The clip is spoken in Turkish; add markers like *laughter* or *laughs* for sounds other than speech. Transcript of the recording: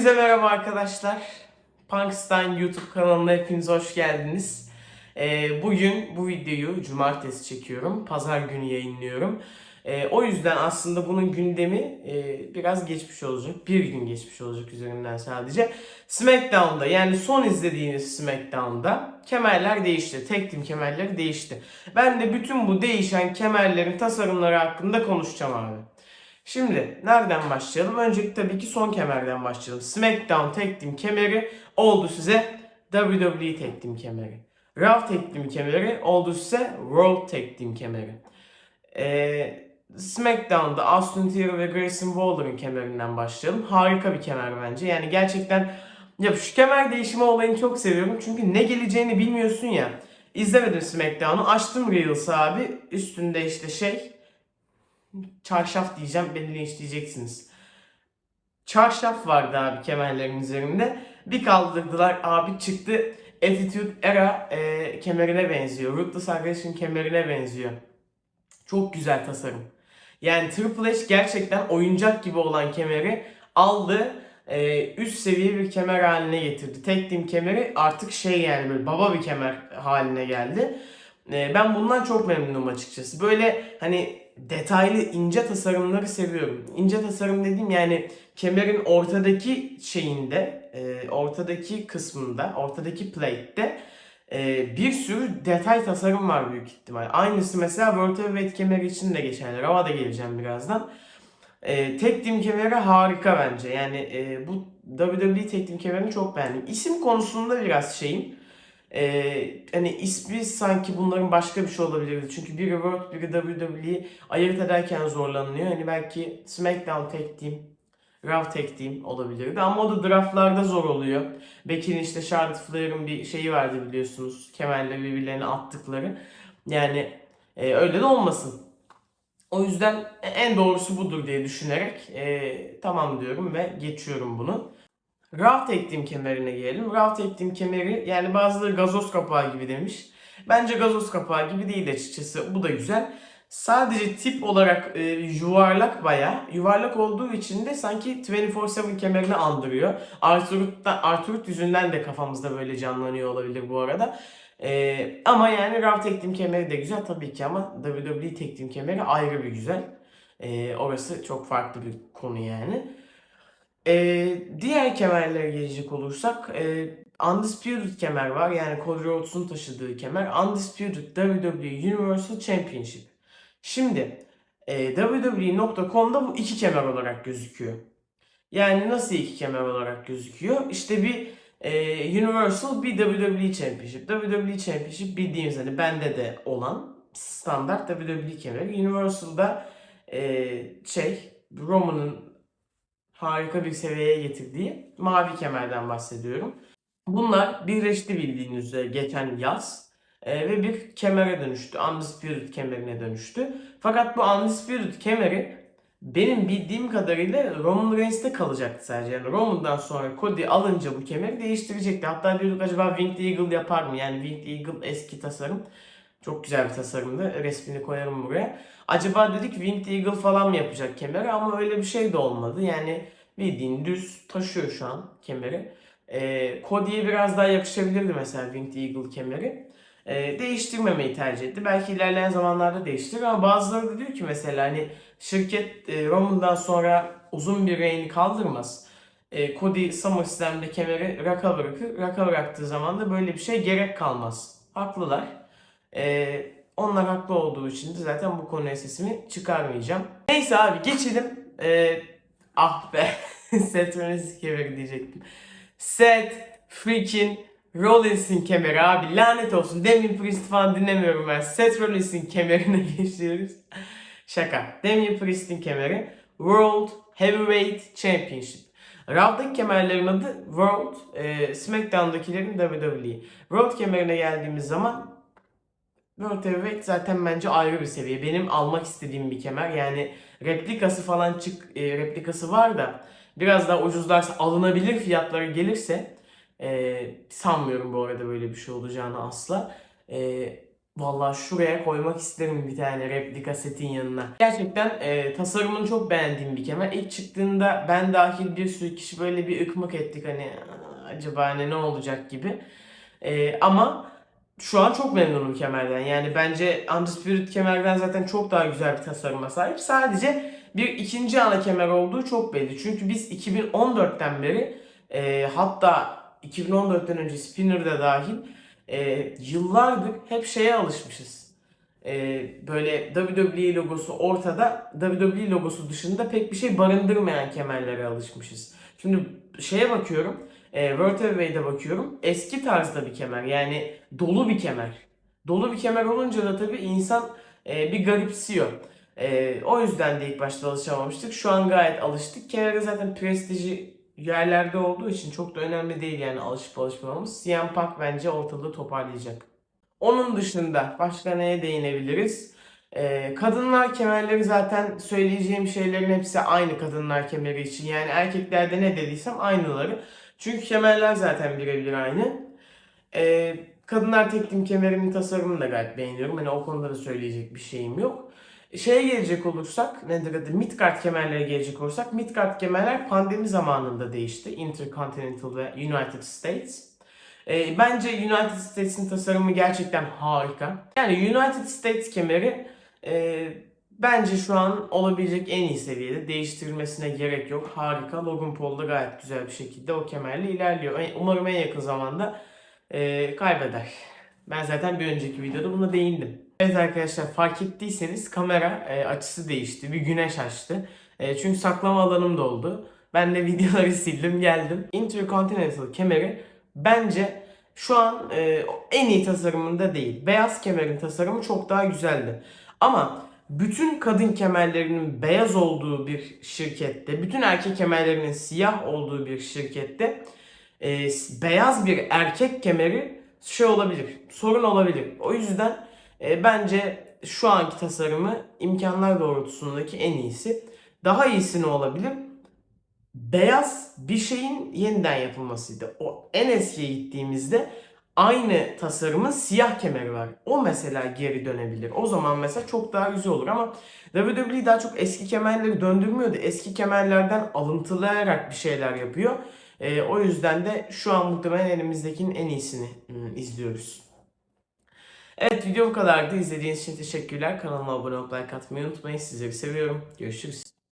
Hepinize merhaba arkadaşlar. Punkstein YouTube kanalına hepiniz hoş geldiniz. Ee, bugün bu videoyu cumartesi çekiyorum. Pazar günü yayınlıyorum. Ee, o yüzden aslında bunun gündemi e, biraz geçmiş olacak. Bir gün geçmiş olacak üzerinden sadece. SmackDown'da yani son izlediğiniz SmackDown'da kemerler değişti. Tek team kemerleri değişti. Ben de bütün bu değişen kemerlerin tasarımları hakkında konuşacağım abi. Şimdi nereden başlayalım? Öncelikle tabii ki son kemerden başlayalım. SmackDown Tag Team kemeri oldu size WWE Tag Team kemeri. Raw Tag Team kemeri oldu size World Tag Team kemeri. Ee, SmackDown'da Austin Theory ve Grayson Waller'ın kemerinden başlayalım. Harika bir kemer bence. Yani gerçekten ya şu kemer değişimi olayını çok seviyorum. Çünkü ne geleceğini bilmiyorsun ya. İzlemedim SmackDown'u. Açtım Reels'ı abi. Üstünde işte şey çarşaf diyeceğim beni linçleyeceksiniz. Çarşaf vardı abi kemerlerin üzerinde. Bir kaldırdılar abi çıktı Attitude Era e, kemerine benziyor. Ruthless Aggression kemerine benziyor. Çok güzel tasarım. Yani Triple H gerçekten oyuncak gibi olan kemeri aldı. e, üst seviye bir kemer haline getirdi. Tek team kemeri artık şey yani böyle baba bir kemer haline geldi. E, ben bundan çok memnunum açıkçası. Böyle hani detaylı ince tasarımları seviyorum. İnce tasarım dediğim yani kemerin ortadaki şeyinde, e, ortadaki kısmında, ortadaki plate'te e, bir sürü detay tasarım var büyük ihtimal. Aynısı mesela World Heavyweight kemeri için de geçerli. Rava da geleceğim birazdan. E, tek team kemeri harika bence. Yani e, bu WWE tek team kemerini çok beğendim. İsim konusunda biraz şeyim. Ee, hani ismi sanki bunların başka bir şey olabilirdi. Çünkü biri World, biri WWE ayırt ederken zorlanıyor. Hani belki SmackDown Tag Team, Raw Tag Team olabilirdi. Ama o da draftlarda zor oluyor. Becky'nin işte Charlotte Flair'ın bir şeyi vardı biliyorsunuz. Kemerle birbirlerine attıkları. Yani e, öyle de olmasın. O yüzden en doğrusu budur diye düşünerek e, tamam diyorum ve geçiyorum bunu. Raft ettiğim kemerine gelelim. Raft ettiğim kemeri yani bazıları gazoz kapağı gibi demiş. Bence gazoz kapağı gibi değil açıkçası. Bu da güzel. Sadece tip olarak e, yuvarlak baya. Yuvarlak olduğu için de sanki 24-7 kemerini andırıyor. Arturut, Arturut yüzünden de kafamızda böyle canlanıyor olabilir bu arada. E, ama yani Raw Tag Team kemeri de güzel tabii ki ama WWE Tag Team kemeri ayrı bir güzel. E, orası çok farklı bir konu yani. Ee, diğer kemerlere gelecek olursak e, Undisputed kemer var. Yani Cody Rhodes'un taşıdığı kemer. Undisputed WWE Universal Championship. Şimdi e, WWE.com'da bu iki kemer olarak gözüküyor. Yani nasıl iki kemer olarak gözüküyor? İşte bir e, Universal bir WWE Championship. WWE Championship bildiğimiz hani bende de olan standart WWE kemeri. Universal'da e, şey Roman'ın harika bir seviyeye getirdiği mavi kemerden bahsediyorum. Bunlar birleşti bildiğiniz üzere geçen yaz e, ve bir kemere dönüştü. Undisputed kemerine dönüştü. Fakat bu Undisputed kemeri benim bildiğim kadarıyla Roman Reigns'te kalacaktı sadece. Yani Roman'dan sonra Cody alınca bu kemeri değiştirecekti. Hatta diyorduk acaba Winged Eagle yapar mı? Yani Winged Eagle eski tasarım. Çok güzel bir tasarımdı. Resmini koyarım buraya. Acaba dedik Winged Eagle falan mı yapacak kemeri ama öyle bir şey de olmadı. Yani bildiğin düz taşıyor şu an kemeri. Ee, Cody'ye biraz daha yakışabilirdi mesela Winged Eagle kemeri. Ee, değiştirmemeyi tercih etti. Belki ilerleyen zamanlarda değiştirir ama bazıları da diyor ki mesela hani şirket e, Roman'dan sonra uzun bir reigni kaldırmaz. E, Cody SummerSlam'de kemeri raka bırakır. Raka bıraktığı zaman da böyle bir şey gerek kalmaz. Haklılar. E, onlar haklı olduğu için de zaten bu konuya sesimi çıkarmayacağım. Neyse abi geçelim. E, ah be. *laughs* Seth Rollins'in kemeri diyecektim. Seth freaking Rollins'in kemeri abi lanet olsun. Damien Priest falan dinlemiyorum ben. Seth Rollins'in kemerine *laughs* geçiyoruz. Şaka. Damien Priest'in kemeri World Heavyweight Championship. Raw'daki kemerlerin adı World, e, SmackDown'dakilerin WWE. World kemerine geldiğimiz zaman Heavyweight zaten bence ayrı bir seviye. Benim almak istediğim bir kemer. Yani replikası falan çık e, replikası var da biraz daha ucuzlarsa alınabilir fiyatlara gelirse e, sanmıyorum bu arada böyle bir şey olacağını asla. E, Vallahi şuraya koymak isterim bir tane replika setin yanına. Gerçekten e, tasarımını çok beğendiğim bir kemer. İlk çıktığında ben dahil bir sürü kişi böyle bir ıkmık ettik hani "Aa, acaba hani ne olacak gibi. E, ama şu an çok memnunum kemerden. Yani bence Undisputed kemerden zaten çok daha güzel bir tasarıma sahip. Sadece bir ikinci ana kemer olduğu çok belli. Çünkü biz 2014'ten beri e, hatta 2014'ten önce Spinner'da dahil e, yıllardır hep şeye alışmışız. E, böyle WWE logosu ortada, WWE logosu dışında pek bir şey barındırmayan kemerlere alışmışız. Şimdi şeye bakıyorum, e, World Heavyweight'e bakıyorum. Eski tarzda bir kemer yani dolu bir kemer. Dolu bir kemer olunca da tabii insan e, bir garipsiyor. E, o yüzden de ilk başta alışamamıştık. Şu an gayet alıştık. Kemerde zaten prestiji yerlerde olduğu için çok da önemli değil yani alışıp alışmamamız. CM Punk bence ortalığı toparlayacak. Onun dışında başka neye değinebiliriz? Ee, kadınlar kemerleri zaten söyleyeceğim şeylerin hepsi aynı kadınlar kemeri için. Yani erkeklerde ne dediysem aynıları. Çünkü kemerler zaten birebir aynı. Ee, kadınlar teklim kemerinin tasarımını da gayet beğeniyorum. Hani o konuda da söyleyecek bir şeyim yok. Şeye gelecek olursak, nedir adı? Midgard kemerlere gelecek olursak, Midgard kemerler pandemi zamanında değişti. Intercontinental ve United States. Ee, bence United States'in tasarımı gerçekten harika. Yani United States kemeri e, bence şu an olabilecek en iyi seviyede. Değiştirilmesine gerek yok. Harika. Logan Paul da gayet güzel bir şekilde o kemerle ilerliyor. Umarım en yakın zamanda e, kaybeder. Ben zaten bir önceki videoda buna değindim. Evet arkadaşlar fark ettiyseniz kamera e, açısı değişti. Bir güneş açtı. E, çünkü saklama alanım doldu. Ben de *laughs* videoları sildim geldim. Intercontinental kemeri bence şu an e, en iyi tasarımında değil. Beyaz kemerin tasarımı çok daha güzeldi. Ama bütün kadın kemerlerinin beyaz olduğu bir şirkette, bütün erkek kemerlerinin siyah olduğu bir şirkette e, beyaz bir erkek kemeri şey olabilir, sorun olabilir. O yüzden e, bence şu anki tasarımı imkanlar doğrultusundaki en iyisi. Daha iyisi ne olabilir? Beyaz bir şeyin yeniden yapılmasıydı. O en eskiye gittiğimizde aynı tasarımın siyah kemeri var. O mesela geri dönebilir. O zaman mesela çok daha güzel olur ama WWE daha çok eski kemerleri döndürmüyordu. Eski kemerlerden alıntılayarak bir şeyler yapıyor. E, o yüzden de şu an muhtemelen elimizdekinin en iyisini hmm, izliyoruz. Evet video bu kadardı. İzlediğiniz için teşekkürler. Kanalıma abone olup like atmayı unutmayın. Sizleri seviyorum. Görüşürüz.